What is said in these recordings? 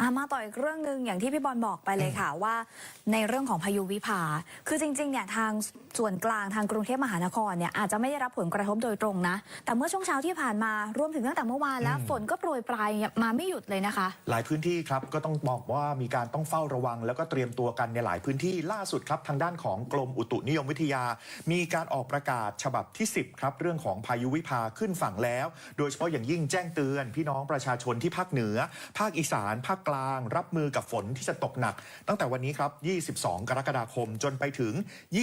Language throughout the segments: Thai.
อะมาต่ออีกเรื่องหนึ่งอย่างที่พี่บอลบอกไปเลยค่ะว่า ในเรื่องของพายุวิภา คือจริงๆเนี่ยทางส่วนกลางทางกรุงเทพมหานครเนี่ยอาจจะไม่ได้รับผลกระทบโดยตรงนะ แต่เมื่อช่วงเช้าที่ผ่านมารวมถึงตั้งแต่เมื่อวานแล้วอืมฝนก็โปรยปลายมาไม่หยุดเลยนะคะ หลายพื้นที่ครับก็ต้องบอกว่ามีการต้องเฝ้าระวัง แล้วก็เตรียมตัวกันในหลายพื้นที่ล่าสุดครับ ทางด้านของกรมอุตุนิยมวิทยา มีการออกประกาศฉบับที่ 10ครับเรื่องของพายุวิภาขึ้นฝั่งแล้ว โดยเฉพาะอย่างยิ่งแจ้งเตือน พี่น้องประชาชนที่ภาคเหนือ ภาคอีสานภาคกลาง รับมือกับฝนที่จะตกหนัก ตั้งแต่วันนี้ครับ 22 กรกฎาคมจนไปถึง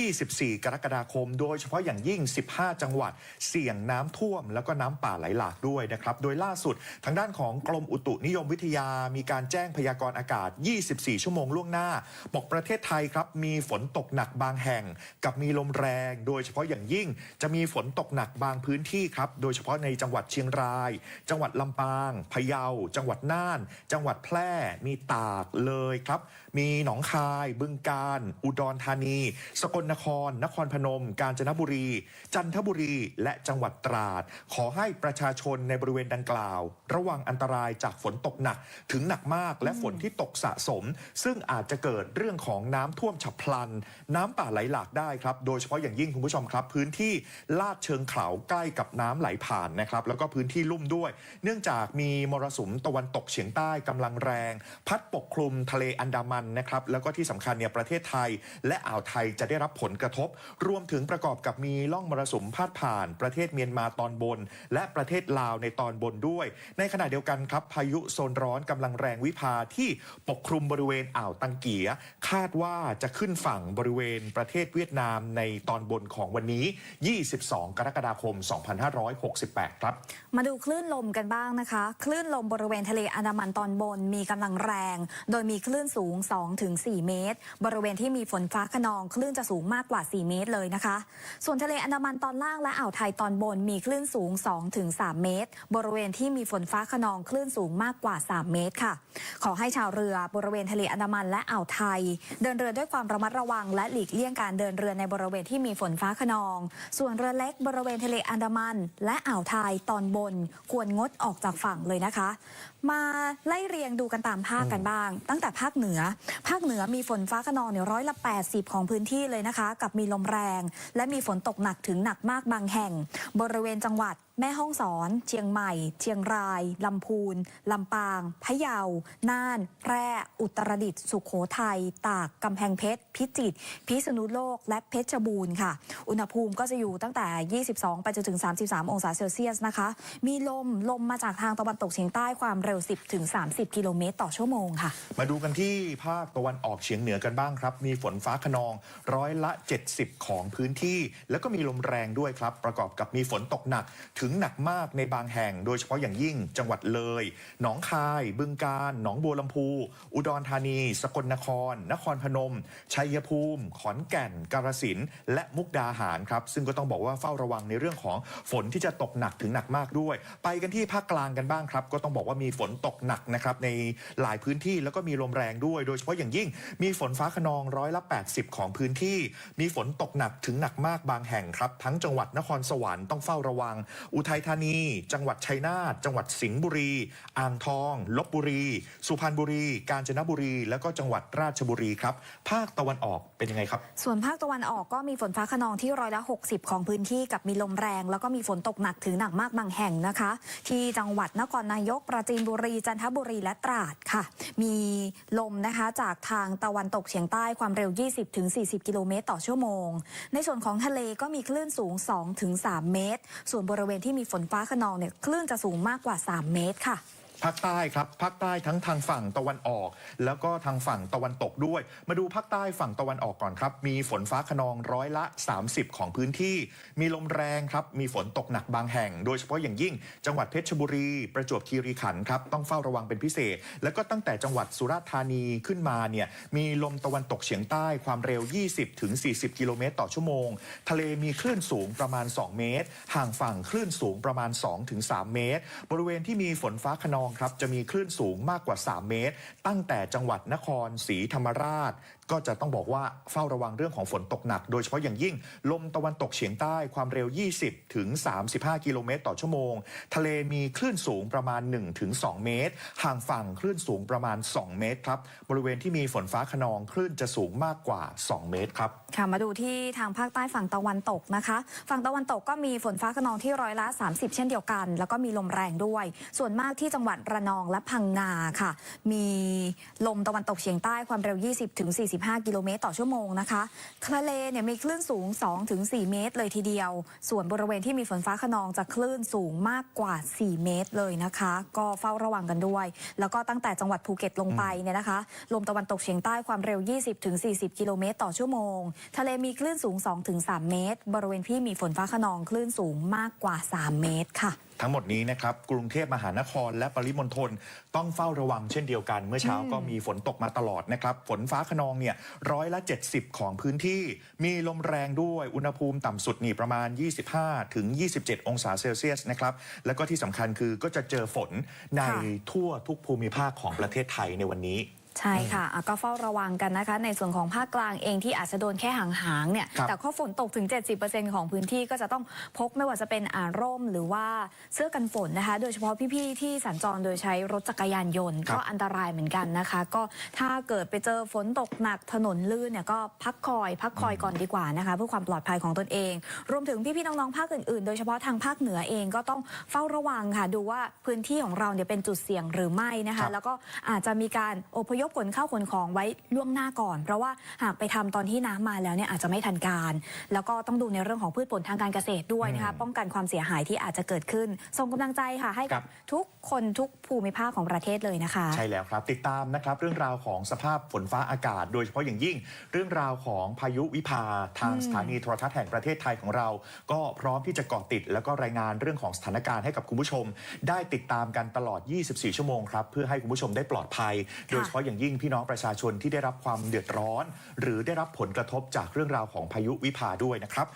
24 กรกฎาคม โดยเฉพาะอย่างยิ่ง 15 จังหวัด เสี่ยงน้ำท่วม แล้วก็น้ำป่าไหลหลากด้วยนะครับ โดยล่าสุดทางด้านของกรมอุตุนิยมวิทยา มีการแจ้งพยากรณ์อากาศ 24 ชั่วโมงล่วงหน้าบอกประเทศไทยครับมีฝนตกหนักบางแห่ง กับมีลมแรง โดยเฉพาะอย่างยิ่งจะมีฝนตกหนักบางพื้นที่ครับ โดยเฉพาะในจังหวัดเชียงราย จังหวัดลำปาง พะเยา จังหวัดน่าน จังหวัดแพร่มีตากเลยครับ มีหนองคาย บึงกาฬอุดรธานี สกลนคร นครพนม กาญจนบุรี จันทบุรี และจังหวัดตราด ขอให้ประชาชนในบริเวณดังกล่าว ระวังอันตรายจากฝนตกหนักถึงหนักมากและฝนที่ตกสะสม ซึ่งอาจจะเกิดเรื่องของน้ำท่วมฉับพลัน น้ำป่าไหลหลากได้ครับ โดยเฉพาะอย่างยิ่งคุณผู้ชมครับ พื้นที่ลาดเชิงเขาใกล้กับน้ำไหลผ่านนะครับ แล้วก็พื้นที่ลุ่มด้วย เนื่องจากมีมรสุมตะวันตกเฉียงใต้กำลังแรงพัดปกคลุมทะเลอันดามันนะครับ แล้วก็ที่สำคัญเนี่ยประเทศไทย และอ่าวไทยจะได้รับผลกระทบ รวมถึงประกอบกับมีล่องมรสุมพาดผ่าน ประเทศเมียนมาตอนบน และประเทศลาวในตอนบนด้วย ในขณะเดียวกันครับพายุโซนร้อนกำลังแรงวิภาที่ปกคลุมบริเวณอ่าวตังเกียคาดว่าจะขึ้นฝั่งบริเวณประเทศเวียดนามในตอนบนของวันนี้ 22 กรกฎาคม 2568 ครับ มาดูคลื่นลมกันบ้างนะคะ คลื่นลมบริเวณทะเลอันดามันตอนบนมีกำลังแรง โดยมีคลื่นสูง 2-4 เมตร บริเวณที่มีฝนฟ้าขนองคลื่นจะสูงมากกว่า 4 เมตรเลยนะคะ ส่วนทะเลอันดามันตอนล่างและอ่าวไทยตอนบนมีคลื่นสูง 2-3 เมตร บริเวณที่มีฝนฟ้าขนองคลื่นสูงมากกว่า 3 เมตรค่ะ ขอให้ชาวเรือบริเวณทะเลอันดามันและอ่าวไทย เดินเรือด้วยความระมัดระวัง และหลีกเลี่ยงการเดินเรือในบริเวณที่มีฝนฟ้าขนอง ส่วนเรือเล็กบริเวณทะเลอันดามัน และอ่าวไทยตอนบน ควรงดออกจากฝั่งเลยนะคะ มาไล่เรียงดูกันตามภาคกันบ้าง ตั้งแต่ภาคเหนือ ภาคเหนือมีฝนฟ้าขนองเนี่ยร้อยละ80 ของพื้นที่เลยนะคะ กับมีลมแรง และมีฝนตกหนักถึงหนักมากบางแห่ง บริเวณจังหวัดแม่ฮ่องสอน เชียงใหม่ เชียงราย ลำพูน ลำปาง พะเยา น่าน แพร่ อุตรดิตถ์ สุขโขทัย ตาก กำแพงเพชร พิจิตร พิษณุโลก และเพชรบูรณ์ค่ะ อุณหภูมิก็จะอยู่ตั้งแต่ 22 ไปจนถึง 33 องศาเซลเซียสนะคะ มีลม ลมมาจากทางตะวันตกเฉียงใต้ความเร็ว 10 ถึง 30 กิโลเมตรต่อชั่วโมงค่ะ มาดูกันที่ภาคตะวันออกเฉียงเหนือกันบ้างครับ มีฝนฟ้าขนองร้อยละ 70 ของพื้นที่ แล้วก็มีลมแรงด้วยครับ ประกอบกับมีฝนตกหนักถึงหนักมากในบางแห่ง โดยเฉพาะอย่างยิ่งจังหวัดเลย หนองคาย บึงกาฬหนองบัวลำพู อุดรธานี สกลนคร นครพนม ชัยภูมิ ขอนแก่น กาฬสินธุ์และมุกดาหารครับ ซึ่งก็ต้องบอกว่าเฝ้าระวังในเรื่องของฝนที่จะตกหนักถึงหนักมากด้วย ไปกันที่ภาคกลางกันบ้างครับ ก็ต้องบอกว่ามีฝนตกหนักนะครับในหลายพื้นที่แล้วก็มีลมแรงด้วย โดยเฉพาะอย่างยิ่ง มีฝนฟ้าขนองร้อยละ 80 ของพื้นที่ มีฝนตกหนักถึงหนักมากบางแห่งครับ ทั้งจังหวัดนครสวรรค์ต้องเฝ้าระวังอุทัยธานี จังหวัดชัยนาทจังหวัดสิงห์บุรี อ่างทองลบบุรี สุพรรณบุรี กาญจนบุรี แล้วก็จังหวัดราชบุรีครับ ภาคตะวันออกเป็นยังไงครับ ส่วนภาคตะวันออกก็มีฝนฟ้าขนองที่ร้อยละ 60 ของพื้นที่กับมีลมแรง แล้วก็มีฝนตกหนักถึงหนักมากบางแห่งนะคะ ที่จังหวัดนครนายก ปราจีนบุรี จันทบุรีและตราดค่ะ มีลมนะคะจากทางตะวันตกเฉียงใต้ความเร็ว 20-40 กิโลเมตรต่อชั่วโมง ในส่วนของทะเลก็มีคลื่นสูง 2-3 เมตร ส่วนบริเวณที่มีฝนฟ้าขนองเนี่ยคลื่นจะสูงมากกว่า 3 เมตรค่ะ ภาคใต้ครับภาคใต้ทั้งทางฝั่งตะวันออก แล้วก็ทางฝั่งตะวันตกด้วย มาดูภาคใต้ฝั่งตะวันออกก่อนครับ มีฝนฟ้าขนองร้อยละ 30 ของพื้นที่ มีลมแรงครับ มีฝนตกหนักบางแห่ง โดยเฉพาะอย่างยิ่ง จังหวัดเพชรบุรี ประจวบคีรีขันธ์ครับต้องเฝ้าระวังเป็นพิเศษ แล้วก็ตั้งแต่จังหวัดสุราษฎร์ธานีขึ้นมาเนี่ยมีลมตะวันตกเฉียงใต้ความเร็ว 20ถึง40 กิโลเมตรต่อชั่วโมง ทะเลมีคลื่นสูงประมาณ 2 เมตร ห่างฝั่งคลื่นสูงประมาณ2ถึง3เมตร บริเวณที่มีฝนฟ้าขนองครับจะมีคลื่นสูงมากกว่า 3 เมตร ตั้งแต่จังหวัดนครศรีธรรมราช ก็จะต้องบอกว่าเฝ้าระวังเรื่องของฝนตกหนัก โดยเฉพาะอย่างยิ่ง ลมตะวันตกเฉียงใต้ความเร็ว 20 ถึง 35 กิโลเมตรต่อชั่วโมง ทะเลมีคลื่นสูงประมาณ 1 ถึง 2 เมตร ห่างฝั่งคลื่นสูงประมาณ 2 เมตรครับ บริเวณที่มีฝนฟ้าขนองคลื่นจะสูงมากกว่า 2 เมตรครับ ค่ะ มาดูที่ทางภาคใต้ฝั่งตะวันตกนะคะ ฝั่งตะวันตกก็มีฝนฟ้าขนองที่ร้อยละ 30 เช่นเดียวกัน แล้วก็มีลมแรงด้วย ส่วนมากที่จังหวัดระนองและพังงาค่ะ มีลมตะวันตกเฉียงใต้ความเร็ว 20-45 กิโลเมตรต่อชั่วโมงนะคะทะเลเนี่ยมีคลื่นสูง 2-4 เมตรเลยทีเดียว ส่วนบริเวณที่มีฝนฟ้าขนองจะคลื่นสูงมากกว่า 4 เมตรเลยนะคะ ก็เฝ้าระวังกันด้วย แล้วก็ตั้งแต่จังหวัดภูเก็ตลงไปเนี่ยนะคะ ลมตะวันตกเฉียงใต้ความเร็ว 20-40 กิโลเมตรต่อชั่วโมง ทะเลมีคลื่นสูง 2-3 เมตร บริเวณที่มีฝนฟ้าขนองคลื่นสูงมากกว่า 3 เมตรค่ะ ทั้งหมดนี้นะครับกรุงเทพมหานครและปริมณฑลต้องเฝ้าระวังเช่นเดียวกัน เมื่อเช้าก็มีฝนตกมาตลอดนะครับฝนฟ้าขนองเนี่ยร้อยละ 70 ของพื้นที่ มีลมแรงด้วยอุณหภูมิต่ำสุดนี่ประมาณ 25 ถึง 27 องศาเซลเซียสนะครับแล้วก็ที่สำคัญคือก็จะเจอฝนในค่ะทั่วทุกภูมิภาคของประเทศไทยในวันนี้ ใช่ค่ะอะก็เฝ้าระวังกันนะคะ ในส่วนของภาคกลางเองที่อาจจะโดนแค่หางๆเนี่ยครับแต่ก็ฝนตกถึง 70%ของพื้นที่ก็จะต้องพกไม่ว่าจะเป็นอาร่มหรือว่าเสื้อกันฝนนะคะ โดยเฉพาะพี่ๆที่สัญจรโดยใช้รถจักรยานยนต์ครับก็อันตรายเหมือนกันนะคะ ก็ถ้าเกิดไปเจอฝนตกหนักถนนลื่นเนี่ยก็พักคอย พักคอยก่อนดีกว่านะคะเพื่อความปลอดภัยของตนเอง รวมถึงพี่ๆน้องๆภาคอื่นๆ โดยเฉพาะทางภาคเหนือเองก็ต้องเฝ้าระวังค่ะดูว่าพื้นที่ของเราเนี่ยเป็นจุดเสี่ยงหรือไม่นะครัคะบแล้วก็อาจจะมีการอพยพขนข้าวขนของไว้ล่วงหน้าก่อน เพราะว่าหากไปทำตอนที่น้ำมาแล้วเนี่ยอาจจะไม่ทันการ แล้วก็ต้องดูในเรื่องของพืชผลทางการเกษตรด้วยนะคะป้องกันความเสียหายที่อาจจะเกิดขึ้นส่งกำลังใจค่ะให้ครักับบทุกคนทุกภูมิภาคของประเทศเลยนะคะ ใช่แล้วครับ ติดตามนะครับเรื่องราวของสภาพฝนฟ้าอากาศ โดยเฉพาะอย่างยิ่ง เรื่องราวของพายุวิภาทางสถานีโทรทัศน์แห่งประเทศไทยของเรา ก็พร้อมที่จะเกาะติด แล้วก็รายงานเรื่องของสถานการณ์ให้กับคุณผู้ชม ได้ติดตามกันตลอด 24 ชั่วโมงครับเพื่อให้คุณผู้ชมได้ปลอดภัย โดยเฉพาะอย่างยิ่งพี่น้องประชาชนที่ได้รับความเดือดร้อน หรือได้รับผลกระทบจากเรื่องราวของพายุวิภาด้วยนะครับ